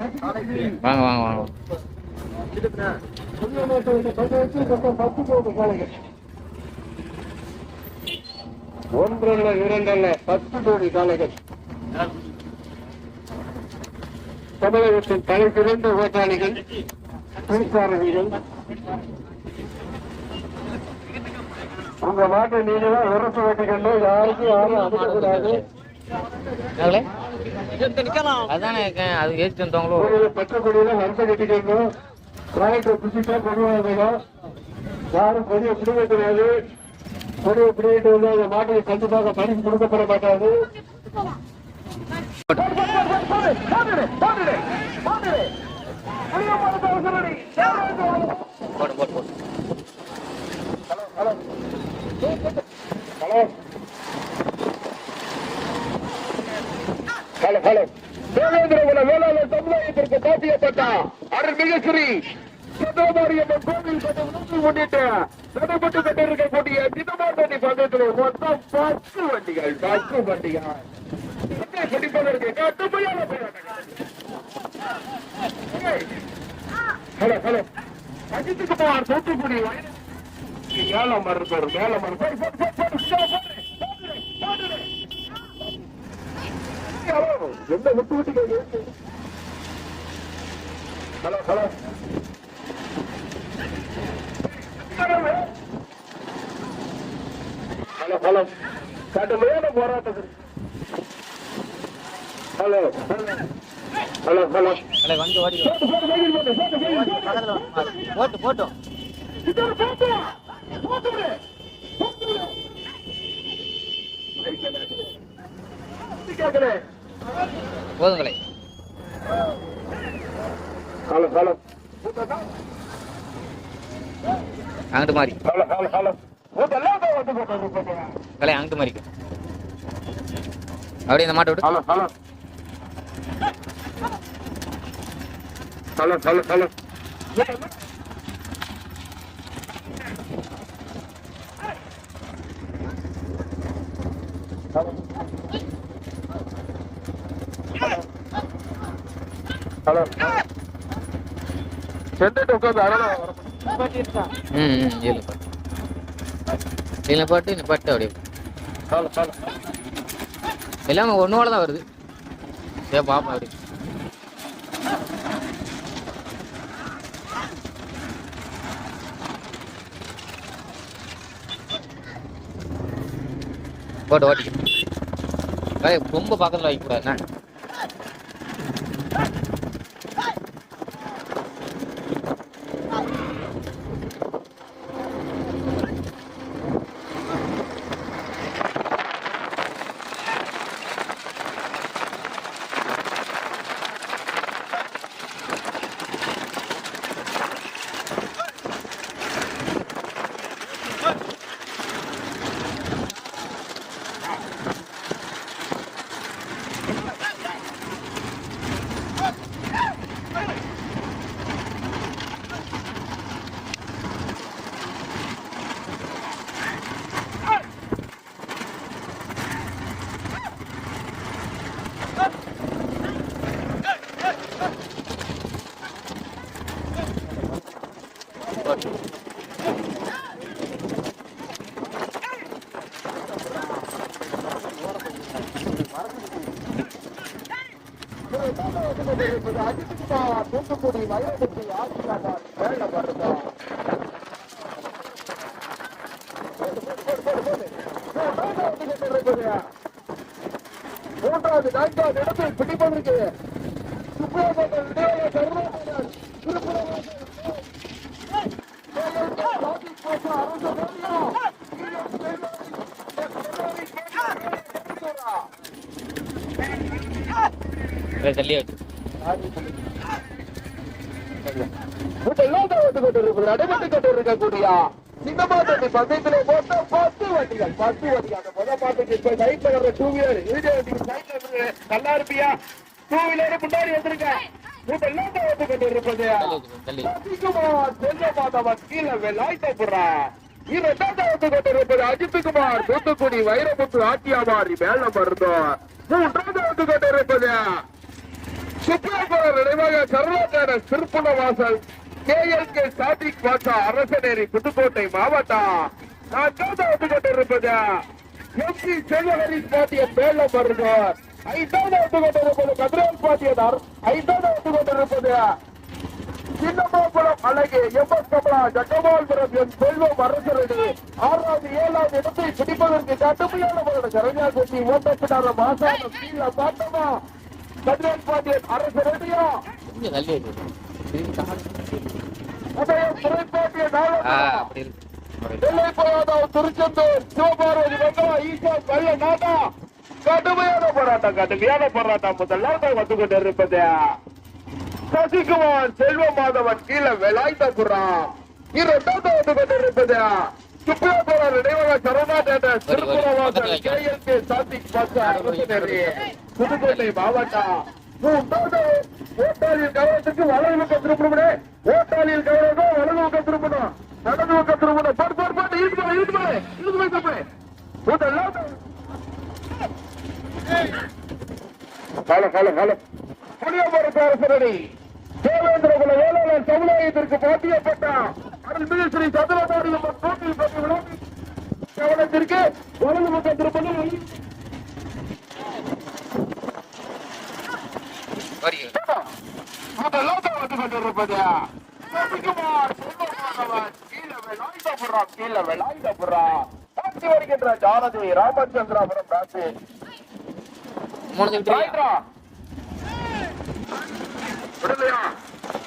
வாங்க வாங்க வாங்க. ஒன்றல்ல இரண்டல்ல பத்து கோடி காலைகள் தமிழகத்தின் தலைசிறந்த ஓட்டாளிகள் மின்சாரணிகள். உங்க நாட்டை நீங்க தான் உரசு வெட்டிக்கணும் யாருக்கும் யாரும் அனுப்பக்கூடாது அதானே இருக்கேன். அது ஏற்றி வந்தவங்களோ கோயில பெற்ற கொடியில வருஷம் கட்டிக்கணும் பிராயத்தை புதுசா கொண்டு யாரும் கொடியை பிடிக்க கூடாது கொடியை பிடிக்கிட்டு வந்து அந்த மாட்டுக்கு கண்டிப்பாக பரிசு கொடுக்கப்பட மாட்டாது. Hello hello. Hello. Devendrakula Vellalar சமுதாயத்திற்கு சாத்தியப்பட்ட அருள்மிகு ஸ்ரீ சந்திரமாரியம்மன் கோவில் கட்டணத்தை முன்னிட்டு நடைபெற்று கொண்டிருக்கக்கூடிய தினமாட்டணி பக்கத்தில் மொத்தம் பத்து வண்டிகள் பத்து வண்டிகள் பிடிப்பதற்கு கட்டுமையான ஹலோ ஹலோ அஜித் குமார் தூத்துக்குடி மேல மருத்துவர் மேல மருத்துவர் எந்த விட்டு விட்டு ஹலோ ஹலோ ஹலோ ஹலோ கடுமையான போராட்டம் ஹலோ ஹலோ ஹலோ இல்லை வந்து ஓடி போட்டு போட்டு வெயில் போட்டு ஹலோ அங்கிட்டு மாறி. கலை அங்கிட்டு மாறிக்கும் அப்படியே இந்த மாட்டை விட்டு ஹலோ சென்னைட்டு உட்காந்து அழகா ம் ம் இதில் பாட்டு இதில் பாட்டு அப்படியே. எல்லாமே ஒன்றோட தான் வருது. ஏன் பாப்பா அப்படி. போட்டு ஓட்டிக்க. ஏய், ரொம்ப பக்கத்தில் வைக்கக்கூடாதுண்ணா தூத்துக்குடி வயதுக்கு ஆட்சியாளர் வேலை வருதா மூன்றாவது நான்காவது இடத்தில் பிடிப்பதற்கு சுப்ரமணியன் இடையே கருணாகரன் திருப்புரவாசல் அரசு இதை தள்ளி வச்சு இதெல்லாம் தான் வந்து கொண்டிருப்பது நடைபெற்று கொண்டிருக்கக்கூடிய சின்னமாட்டை பந்தயத்தில் போட்ட பத்து வண்டிகள் பத்து வண்டி அந்த முதல் பாட்டுக்கு இப்ப சைட்ல வர்ற டூ வீலர் இறுதி வண்டி சைட்ல நல்லா இருப்பியா? டூ வீலர் முன்னாடி வந்திருக்க. இதெல்லாம் தான் வந்து கொண்டிருப்பது தள்ளி சசிகுமார் செல்வமாதவன் கீழே வெள்ளாய்த்த போடுறா இரண்டாவது வந்து கொண்டிருப்பது அஜித்குமார் தூத்துக்குடி வைரமுத்து ஆட்டியாமாரி மேல மருந்தோம் மூன்றாவது வந்து கொண்டிருப்பது சுப்ரமணியன் நினைவாக கருணாகர சிற்புண வாசல். கேஎல்கே சாதிக் பாஷா அரசநேரி புதுக்கோட்டை மாவட்டம். நான் வந்து கொண்டிருப்பது எம்பி செல்வகரி பாட்டிய மேல வருவார் ஐந்தாவது வந்து கொண்டிருப்பது கதிரேல் பாட்டியதார் ஐந்தாவது வந்து கொண்டிருப்பது சின்னமாபுரம் அழகு எம்எஸ் கமலா ஜக்கமால்புரம் என் செல்வம் அரசரடி ஆறாவது ஏழாவது இடத்தை பிடிப்பதற்கு கடுமையான முறையில் கரைஞா கொட்டி ஓட்டப்பிடாத மாசான கீழே பார்த்தமா கதிரேல் பாட்டியன் அரசரடியா. திருச்செந்தூர் சிவபார்வதி வெங்கடா ஈசா வெள்ள நாடா கடுமையான போராட்டம் கடுமையான போராட்டம் முதல்ல வந்து கொண்டிருப்பது சசிகுமார் செல்வ மாதவன் கீழே வெளாய்த்தபுரா இரண்டாவது வந்து கொண்டிருப்பது சுப்பிரபுர நினைவக சரணா தேட்டர் திருப்புரவாசல் கேஎல்கே சாத்திக் பாஷா அரசநேரி புதுக்கோட்டை மாவட்டம் மூன்றாவது ஓட்டாளியின் கவனத்துக்கு வலது பக்கம் திருப்பணும் ஓட்டாளியின் கவனம் வலது பக்கம் திருப்பணும் நடந்து பக்கம் திருப்பணும் பாட்டு பாட்டு பாட்டு இழுத்து போய் இழுத்து போய் இழுத்து போய் தப்பு கால கால கால புளியமரத்து அரசரடி தேவேந்திர குல வேளாளர் சமுதாயத்திற்கு பாட்டியப்பட்ட அருள்மிகு ஸ்ரீ சதுரதாரியம்மன் கோவில் பற்றி விளம்பி கவனத்திற்கு வலது பக்கம் திருப்பணும் வருகிறேன். முதல்ல வந்து கொண்டிருப்பது சசிகுமார் செல்வமானவன் கீழே வெளாய்தபுரம் கீழே வெளாய்தபுரம் பாட்டி வருகின்ற ஜானதி ராமச்சந்திராபுரம் ராசி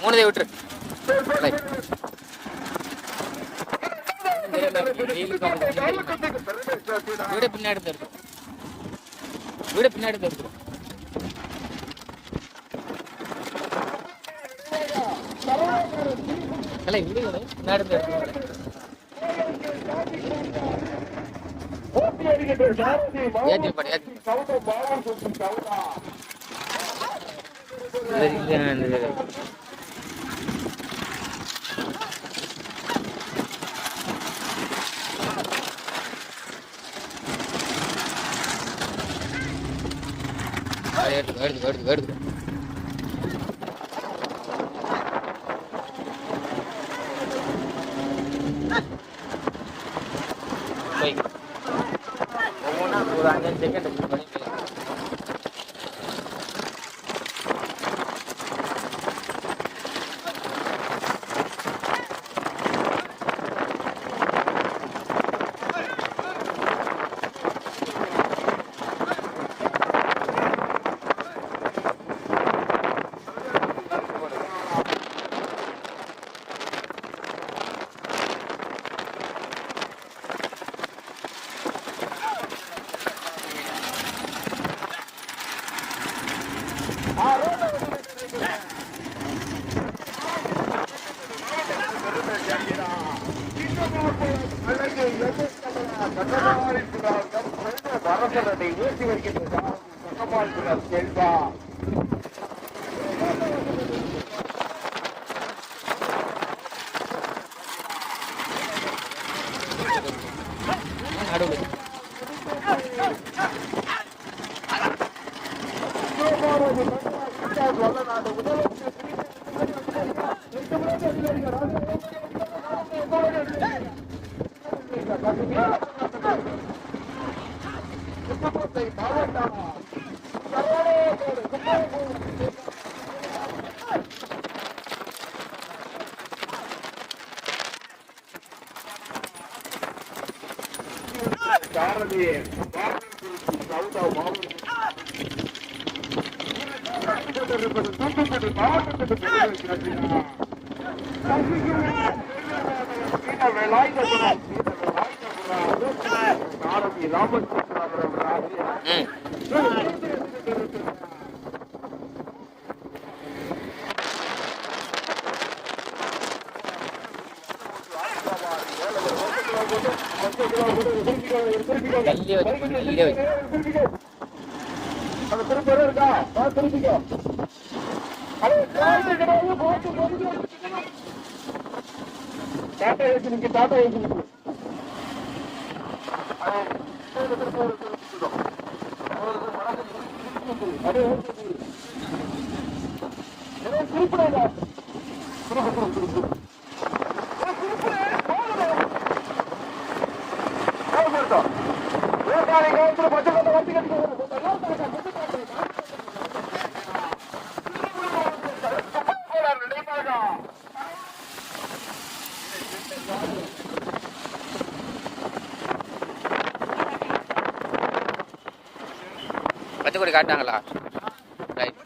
மூணு விட்டுரு. வீடு பின்னாடி வீடு பின்னாடி எடுத்து எடுத்து எடுத்து எடுத்து புதுக்கோட்டை மாவட்டம் சரவணாபுரம் கும்பகோணம் சாரதி சவுதா மாவட்டம் தூத்துக்குடி மாவட்டத்துக்கு வேலாயுதபுரம் சாரதி ராமச்சந்திராபுரம் ராஜ்யம் ம் தள்ளி அந்த திருப்பி இருக்கா திருப்பிக்கோ டாட்டா ஏசி டாட்டா ஏசி அது திருப்பி, திருப்பி, திருப்பி, திருப்பி. அது திருப்பிடாத திருப்பு காட்டாங்களா ரைட்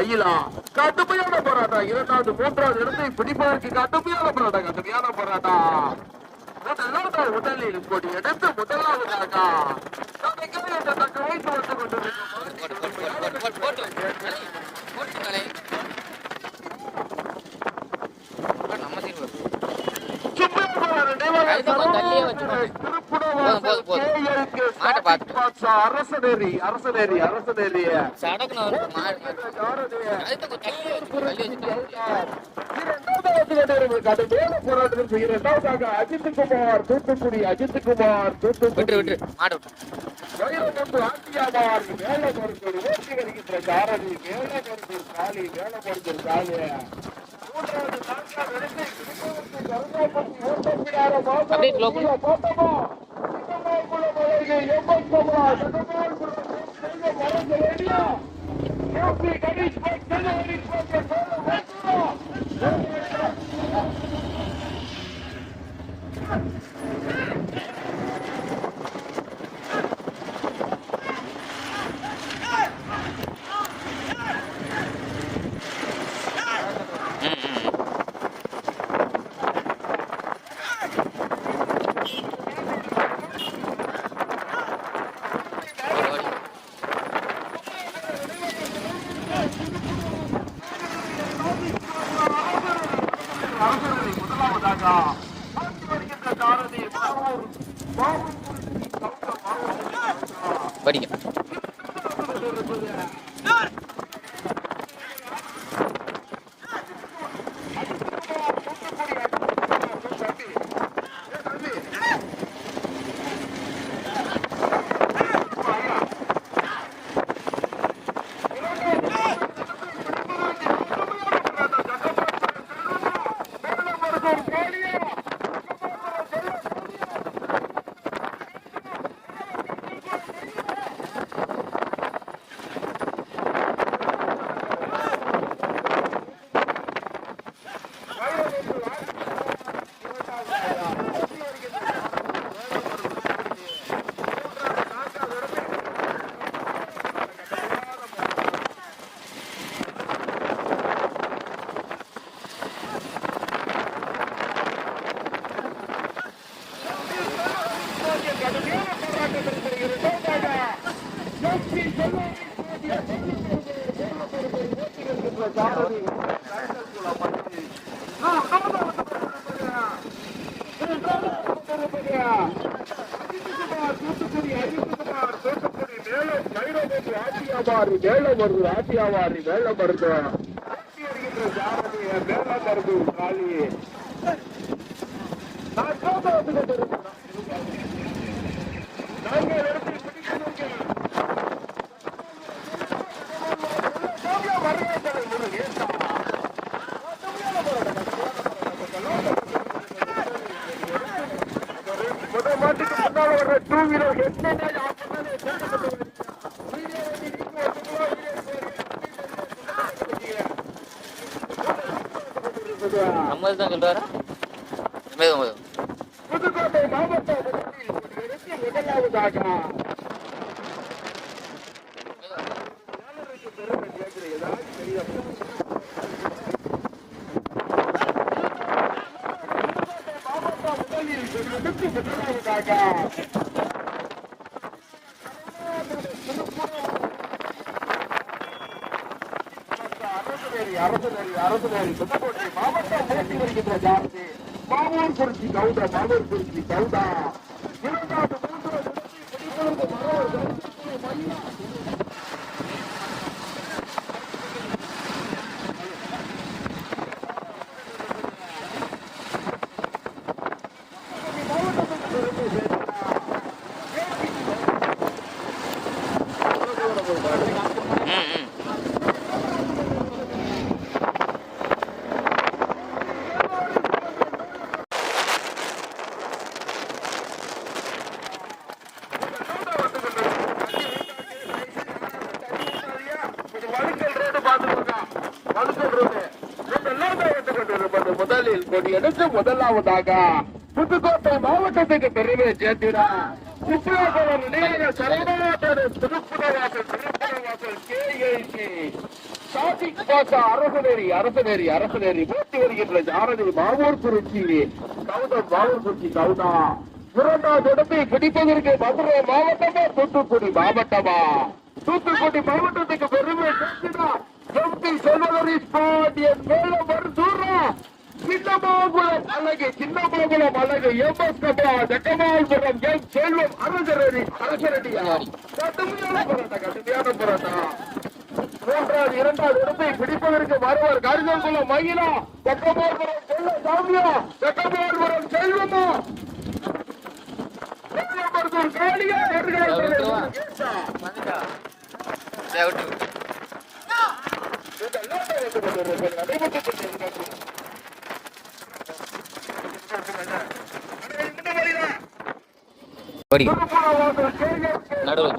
கடுமையான போராட்டம். இரண்டாவது மூன்றாவது இடத்தை பிடிப்பதற்கு கடுமையான போராட்டம். கடுமையான போராட்டம். முதலாவது முதலில் கொடி எடுத்து முதலாவதாக. நமக்கு இந்த தக்க வைத்து வந்து போட்டு போட்டு போட்டு போட்டு போட்டு போட்டு கலை நம்ம சீன் வரும் அதுக்கு கொஞ்சம் தள்ளியே வச்சுக்கோங்க. போதும், போதும், போதும். மாட்டை பார்த்துட்டு. அரசநேரி அரசநேரி அரசநேரி சடக்குன்னு வரும் மாடு அதுக்கு கொஞ்சம் தள்ளி வச்சு தள்ளி வச்சுட்டு போராட்டத்தில் இரண்டாவதாக அஜித் குமார் தூத்துக்குடி. அஜித் குமார் தூத்துக்குடி வைரமுத்து ஆண்டியாமார் மேலமருத்தூர் ஓட்டி வருகின்ற சாரதி மேலமருத்தூர் காளி மேலமருத்தூர் காளி. மூன்றாவது நான்காவது Я மேலம் வேலை ஆட்டியாவாரி மேலம் வருது ஆட்டி அடிக்கின்ற ஜாரதிய மேலம் காளி நான் சோத வந்து கொண்டிருக்கிறேன் நாங்கள் இடத்தில் பிடிக்கிறோம் முதல் மாட்டுக்கு முன்னால் வர்ற டூ வீலர் என்ன நம்ம தான் சொல்றாரா. மேதம் உண்மைதான் புதுக்கோட்டை மாவட்ட முதலாவதாக மாவூர் குறிச்சி மாவூர் குறிச்சி இரண்டாவது மூன்றாவது மரவர் ம் ம் முதலில் கொடி எடுத்து முதலாவதாக புதுக்கோட்டை மாவட்டத்துக்கு பெருமை சேர்த்திட. சுற்றுலாப்பவர் நிலைய சரணாட்டர் திருப்புரவாசல் திருப்புரவாசல் கேஏசி சாதிக் பாசா அரசநேரி அரசநேரி அரசநேரி. போட்டி வருகின்ற ஜாரதி மாவூர் குறிச்சி கவுதம் மாவூர் குறிச்சி கவுதா. இரண்டாவது இடத்தை பிடிப்பதற்கு மதுரை மாவட்டமா தூத்துக்குடி மாவட்டமா? தூத்துக்குடி மாவட்டத்துக்கு பெருமை சேர்த்திட. எம்பி செல்வதரி பாண்டியன் மேல வருதூரா சின்னமாகுளம் அழகு சின்னமாகுளம் அழகு எம் எஸ் கபா ஜக்கமால்புரம் எம். செல்வம் அரசரடி அரசரடியா கடுமையான போராட்டம் கடுமையான போராட்டம். மூன்றாவது இரண்டாவது இடத்தை பிடிப்பதற்கு வருவர் கரிசல்குளம் மகிழா ஜக்கமால்புரம் செல்வ சாமியா ஜக்கமால்புரம் செல்வமா. காளியா விட்டுருவா. எதிர்கால வந்துட்டா சரி விட்டு விட்டு இதெல்லாம் தான் வந்து கொண்டிருக்கிறது. நடைபெற்றுக் கொண்டிருக்கிறது. ஓடி திருப்புறவாசல் கேஎஸ்கே நடுவில்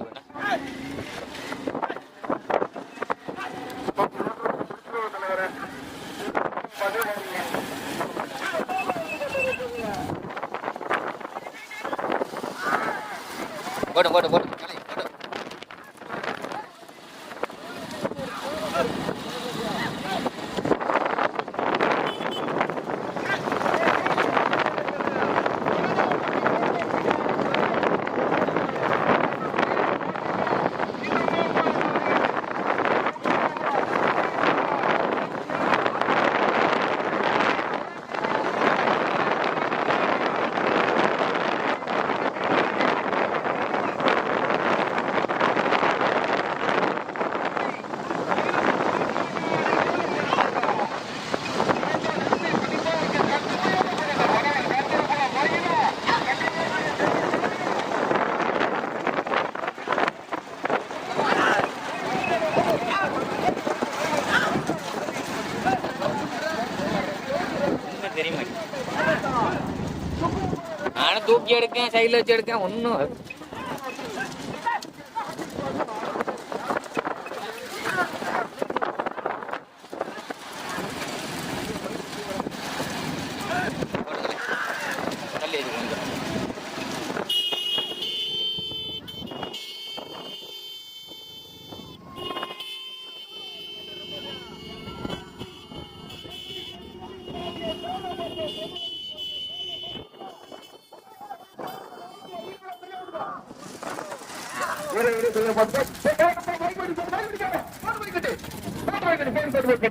தூக்கி எடுக்கேன் சைடில் வச்சு எடுக்கேன் ஒன்றும்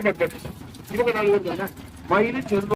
ഇടപെടുന്നത് ഇത് കണ്ടാൽ മയിലും ചെറുതും